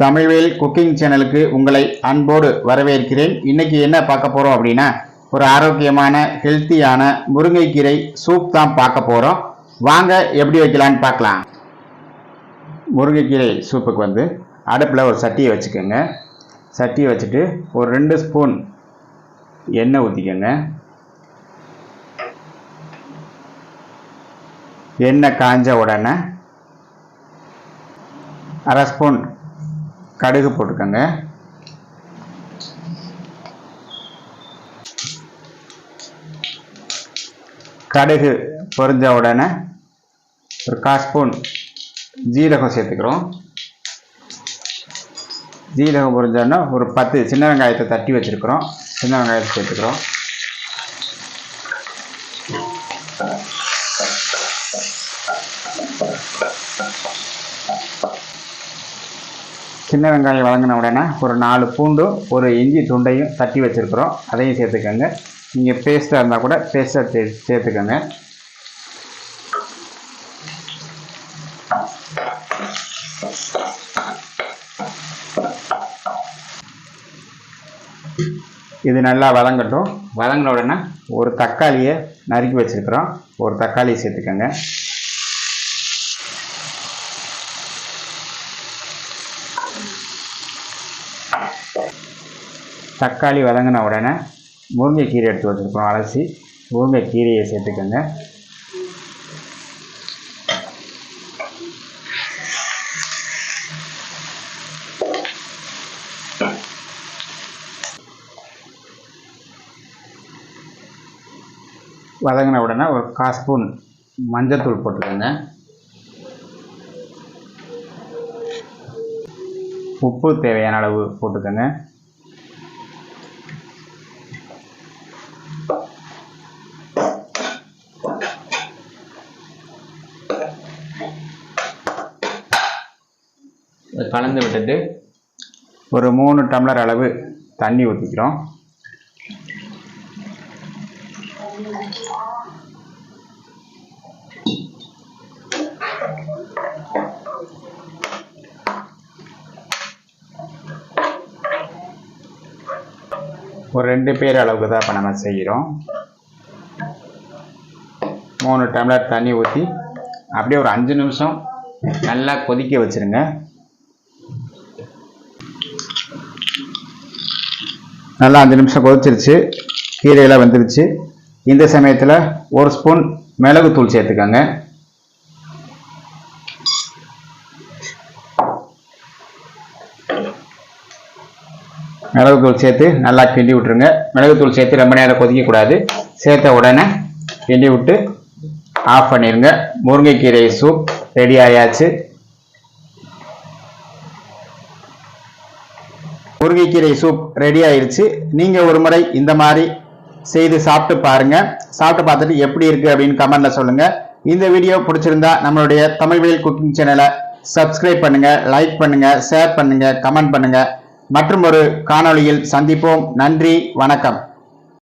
Tamilvel cooking சேனலுக்கு உங்களை அன்போடு வரவேற்கிறேன். இன்னைக்கு என்ன பார்க்க போகிறோம் அப்படின்னா ஒரு ஆரோக்கியமான ஹெல்த்தியான முருங்கைக்கீரை சூப் தான் பார்க்க போகிறோம் வாங்க எப்படி வைக்கலான்னு பார்க்கலாம். முருங்கைக்கீரை சூப்புக்கு வந்து அடுப்பில் ஒரு சட்டியை வச்சுக்கோங்க. சட்டியை வச்சுட்டு ஒரு ரெண்டு ஸ்பூன் எண்ணெய் ஊற்றிக்கோங்க எண்ணெய் காஞ்ச உடனே அரை ஸ்பூன் கடுகு போட்டுக்கோங்க. கடுகு பொரிஞ்ச உடனே ஒரு கால் ஸ்பூன் ஜீரகம் சேர்த்துக்கிறோம். ஜீரகம் பொரிஞ்சோன்னா ஒரு பத்து சின்ன வெங்காயத்தை தட்டி வச்சுருக்குறோம். சின்ன வெங்காயத்தை சேர்த்துக்கிறோம். சின்ன வெங்காயம் வழங்கின உடனே ஒரு நாலு பூண்டும் ஒரு இஞ்சி துண்டையும் தட்டி வச்சுருக்குறோம். அதையும் சேர்த்துக்கோங்க. நீங்கள் பேஸ்ட்டாக இருந்தால் கூட பேஸ்ட்டாக சே சேர்த்துக்கோங்க. இது நல்லா வதங்கட்டும். வதங்கின உடனே ஒரு தக்காளியை நறுக்கி வச்சுருக்குறோம். ஒரு தக்காளியை சேர்த்துக்கோங்க. தக்காளி வதங்கின உடனே முருங்கைக்கீரை எடுத்து வச்சுருக்கோம் அலசி. முருங்கைக்கீரையை சேர்த்துக்கோங்க. வதங்கின உடனே ஒரு கா ஸ்பூன் மஞ்சத்தூள் போட்டுக்கோங்க. உப்பு தேவையான அளவு போட்டுக்கோங்க. கலந்து விட்டுட்டு ஒரு மூணு டம்ளர் அளவு தண்ணி ஊற்றிக்கிறோம் ஒரு ரெண்டு பேர் அளவுக்கு தான் இப்போ நம்ம செய்கிறோம். மூணு டம்ளர் தண்ணி ஊற்றி அப்படியே ஒரு அஞ்சு நிமிஷம் நல்லா கொதிக்க வச்சுருங்க. நல்லா அஞ்சு நிமிஷம் கொதிச்சிருச்சு. கீரையெல்லாம் வந்துருச்சு. இந்த சமயத்தில் ஒரு ஸ்பூன் மிளகுத்தூள் சேர்த்துக்கோங்க. மிளகுத்தூள் சேர்த்து நல்லா கிண்டி விட்டுருங்க. மிளகுத்தூள் சேர்த்து ரொம்ப நேரம் கொதிக்கக்கூடாது. சேர்த்த உடனே கிண்டி விட்டு ஆஃப் பண்ணிடுங்க முருங்கைக்கீரை சூப் ரெடி ஆயாச்சு. முருங்கைக்கீரை சூப் ரெடி ஆயிடுச்சு நீங்கள் ஒரு முறை இந்த மாதிரி செய்து சாப்பிட்டு பாருங்கள் சாப்பிட்டு பார்த்துட்டு எப்படி இருக்குது அப்படின்னு கமெண்டில் சொல்லுங்கள் இந்த வீடியோ பிடிச்சிருந்தா நம்மளுடைய தமிழ்வெளியில் குக்கிங் சேனலை சப்ஸ்கிரைப் பண்ணுங்கள் லைக் பண்ணுங்கள் ஷேர் பண்ணுங்கள் கமெண்ட் பண்ணுங்கள் மற்றும் ஒரு காணொளியில் சந்திப்போம். நன்றி வணக்கம்.